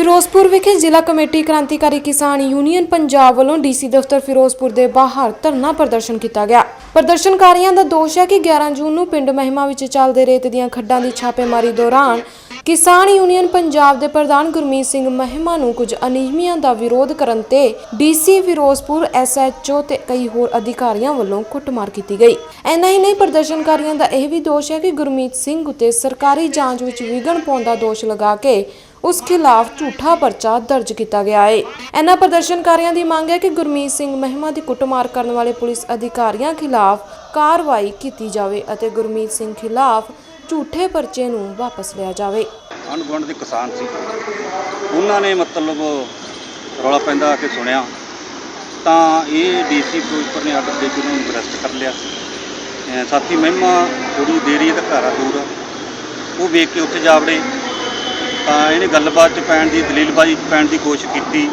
ਫਿਰੋਜ਼ਪੁਰ ਵਿਖੇ ਜ਼ਿਲ੍ਹਾ ਕਮੇਟੀ ਕ੍ਰਾਂਤੀਕਾਰੀ ਕਿਸਾਨ ਯੂਨੀਅਨ ਪੰਜਾਬ ਵੱਲੋਂ ਡੀਸੀ ਦਫ਼ਤਰ ਫਿਰੋਜ਼ਪੁਰ ਦੇ ਬਾਹਰ ਧਰਨਾ ਪ੍ਰਦਰਸ਼ਨ ਕੀਤਾ ਗਿਆ। ਪ੍ਰਦਰਸ਼ਨਕਾਰੀਆਂ ਦਾ ਦੋਸ਼ ਹੈ ਕਿ 11 ਜੂਨ ਨੂੰ ਪਿੰਡ ਮਹਿਮਾ ਵਿੱਚ ਚੱਲਦੇ ਰੇਤ ਦੀਆਂ ਖੱਡਾਂ ਦੀ ਛਾਪੇਮਾਰੀ ਦੌਰਾਨ ਕਿਸਾਨ ਯੂਨੀਅਨ ਪੰਜਾਬ ਦੇ ਪ੍ਰਧਾਨ ਗੁਰਮੀਤ ਸਿੰਘ ਮਹਿਮਾ ਨੂੰ ਕੁਝ ਅਨਿਯਮੀਆਂ ਦਾ ਵਿਰੋਧ ਕਰਨ ਤੇ ਡੀਸੀ ਫਿਰੋਜ਼ਪੁਰ ਐਸਐਚਓ ਤੇ ਕਈ ਹੋਰ ਅਧਿਕਾਰੀਆਂ ਵੱਲੋਂ ਕੁੱਟਮਾਰ ਕੀਤੀ ਗਈ। ਐਨਾ ਹੀ ਨਹੀਂ, ਪ੍ਰਦਰਸ਼ਨਕਾਰੀਆਂ ਦਾ ਇਹ ਵੀ ਦੋਸ਼ ਹੈ ਕਿ ਗੁਰਮੀਤ ਸਿੰਘ ਉਤੇ ਸਰਕਾਰੀ ਜਾਂਚ ਵਿੱਚ ਵਿਘਨ ਪਾਉਣ ਦਾ ਦੋਸ਼ ਲਗਾ ਕੇ ਉਸ ਖਿਲਾਫ ਝੂਠਾ ਪਰਚਾ ਦਰਜ ਕੀਤਾ ਗਿਆ ਹੈ। ਇਹਨਾਂ ਪ੍ਰਦਰਸ਼ਨਕਾਰੀਆਂ ਦੀ ਮੰਗ ਹੈ ਕਿ ਗੁਰਮੀਤ ਸਿੰਘ ਮਹਿਮਾ ਦੀ ਕੁੱਟਮਾਰ ਕਰਨ ਵਾਲੇ ਪੁਲਿਸ ਅਧਿਕਾਰੀਆਂ ਖਿਲਾਫ ਕਾਰਵਾਈ ਕੀਤੀ ਜਾਵੇ ਅਤੇ ਗੁਰਮੀਤ ਸਿੰਘ ਖਿਲਾਫ ਝੂਠੇ ਪਰਚੇ ਨੂੰ ਵਾਪਸ ਲਿਆ ਜਾਵੇ। ਆਂਢ ਦੇ ਕਿਸਾਨ ਸੀ। ਉਹਨਾਂ ਨੇ ਮਤਲਬ ਰੌਲਾ ਪੈਂਦਾ ਆ ਸੁਣਿਆ। ਤਾਂ ਇਹ ਡੀਸੀ ਫਿਰੋਜ਼ਪੁਰ ਨੇ ਆਰਡਰ ਦੇ ਕੇ ਉਹਨੂੰ ਅਰੈਸਟ ਕਰ ਲਿਆ। ਸਾਥੀ ਮਹਿਮਾ ਥੋੜੀ ਦੇਰੀ ਇਹਦਾ ਘਰ ਆ ਦੂਰ। ਉਹ ਵੇਖ ਕੇ ਉੱਥੇ ਜਾ ਵੜੇ। ਤਾਂ ਇਹਨੇ ਗੱਲਬਾਤ ਚ ਪੈਣ ਦੀ ਦਲੀਲਬਾਜ਼ੀ ਚ ਪੈਣ ਦੀ ਕੋਸ਼ਿਸ਼ ਕੀਤੀ।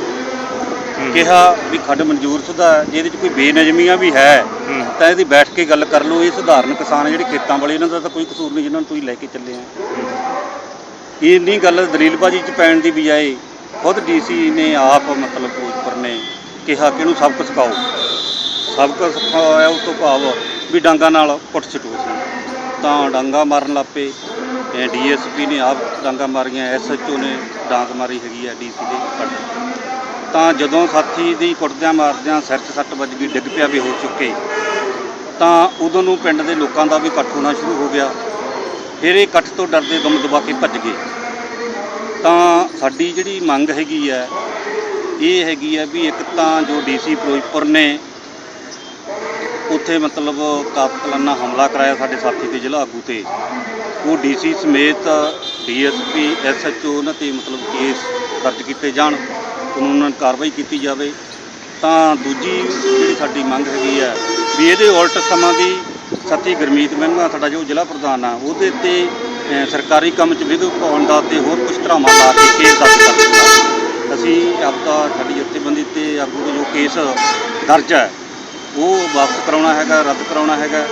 ਕਿਹਾ ਵੀ ਖੱਡ ਮਨਜ਼ੂਰ ਸੁਦਾ ਜੇ ਇਹਦੇ ਚ ਕੋਈ ਬੇਨਜ਼ਮੀਆਂ ਵੀ ਹੈ ਤਾਂ ਇਹਦੀ ਬੈਠ ਕੇ ਗੱਲ ਕਰ ਲਓ। ਇਹ ਸਧਾਰਨ ਕਿਸਾਨ ਜਿਹੜੇ ਖੇਤਾਂ ਵਾਲੇ ਇਹਨਾਂ ਦਾ ਤਾਂ ਕੋਈ ਕਸੂਰ ਨਹੀਂ ਜਿਨ੍ਹਾਂ ਨੂੰ ਤੁਸੀਂ ਲੈ ਕੇ ਚੱਲੇ ਆ। ਇਹ ਨਹੀਂ ਗੱਲ ਦਲੀਲਬਾਜ਼ੀ ਚ ਪੈਣ ਦੀ ਬਜਾਏ ਖੁਦ ਡੀਸੀ ਨੇ ਆਪ ਮਤਲਬ ਫਿਰੋਜ਼ਪੁਰ ਨੇ ਕਿਹਾ ਕਿ ਇਹਨੂੰ ਸਬਕ ਸਿਖਾਓ। ਸਬਕ ਸਿਖਾਇਆ ਉਸ ਤੋਂ ਭਾਵ ਵੀ ਡਾਂਗਾ ਨਾਲ ਪੁੱਟ ਛਟੂ ਸੀ ਤਾਂ ਡਾਂਗਾ ਮਾਰਨ ਲੱਪੇ ਡੀਐਸਪੀ ਨੇ ਆਪ ਡਾਂਗਾ ਮਾਰੀਆਂ, ਐਸਐਚਓ ਨੇ ਡਾਂਗ ਮਾਰੀ ਹੈਗੀ ਆ ਡੀਸੀ ਦੇ ਕੱਟ ਤਾਂ ਜਦੋਂ ਸਾਥੀ ਦੀ ਕੁੱਟਦਿਆਂ ਮਾਰਦਿਆਂ ਸਿਰ 'ਚ ਸੱਟ ਵੱਜ ਗਈ, ਡਿੱਗ ਪਿਆ ਵੀ ਹੋ ਚੁੱਕੇ। ਤਾਂ ਉਦੋਂ ਨੂੰ ਪਿੰਡ ਦੇ ਲੋਕਾਂ ਦਾ ਵੀ ਇਕੱਠ ਹੋਣਾ ਸ਼ੁਰੂ ਹੋ ਗਿਆ। ਫਿਰ ਇਹ ਇਕੱਠ ਤੋਂ ਡਰਦੇ ਦਮ ਦਬਾ ਕੇ ਭੱਜ ਗਏ। ਤਾਂ ਸਾਡੀ ਜਿਹੜੀ ਮੰਗ ਹੈਗੀ ਹੈ, ਇਹ ਹੈਗੀ ਹੈ ਵੀ ਇੱਕ ਤਾਂ ਜੋ ਡੀਸੀ ਫਿਰੋਜ਼ਪੁਰ ਨੇ ਉੱਥੇ ਮਤਲਬ ਕਾਤਲਾਨਾ ਹਮਲਾ ਕਰਾਇਆ ਸਾਡੇ ਸਾਥੀ ਤੇ ਜ਼ਿਲ੍ਹਾ ਆਗੂ ਤੇ। ਉਹ ਡੀਸੀ ਸਮੇਤ ਡੀਐਸਪੀ ਐਸਐਚਓ ਉਹਨਾਂ ਤੇ ਮਤਲਬ ਕੇਸ ਦਰਜ ਕੀਤੇ ਜਾਣ। ਕਾਨੂੰਨ ਕਾਰਵਾਈ ਕੀਤੀ ਜਾਵੇ। ਤਾਂ ਦੂਜੀ ਜਿਹੜੀ ਸਾਡੀ ਮੰਗ ਹੈਗੀ ਹੈ ਵੀ ਇਹਦੇ ਉਲਟ ਸਮਾਂ ਦੀ ਸਾਥੀ ਗੁਰਮੀਤ ਮਹਿਮਾ, ਸਾਡਾ ਜੋ ਜ਼ਿਲ੍ਹਾ ਪ੍ਰਧਾਨ ਆ, ਉਹਦੇ ਤੇ ਸਰਕਾਰੀ ਕੰਮ 'ਚ ਵਿਘਨ ਪਾਉਣ ਦਾ ਤੇ ਹੋਰ ਕੁਝ ਧਰਾਵਾਂ ਲਾ ਕੇ ਕੇਸ ਦਰਜ ਕਰ ਦਿੱਤਾ। ਅਸੀਂ ਆਪਦਾ ਸਾਡੀ ਜਥੇਬੰਦੀ ਤੇ ਆਗੂ ਦੇ ਜੋ ਕੇਸ ਦਰਜ ਹੈ ਉਹ ਵਾਪਸ ਕਰਾਉਣਾ ਹੈਗਾ ਰੱਦ ਕਰਾਉਣਾ ਹੈਗਾ।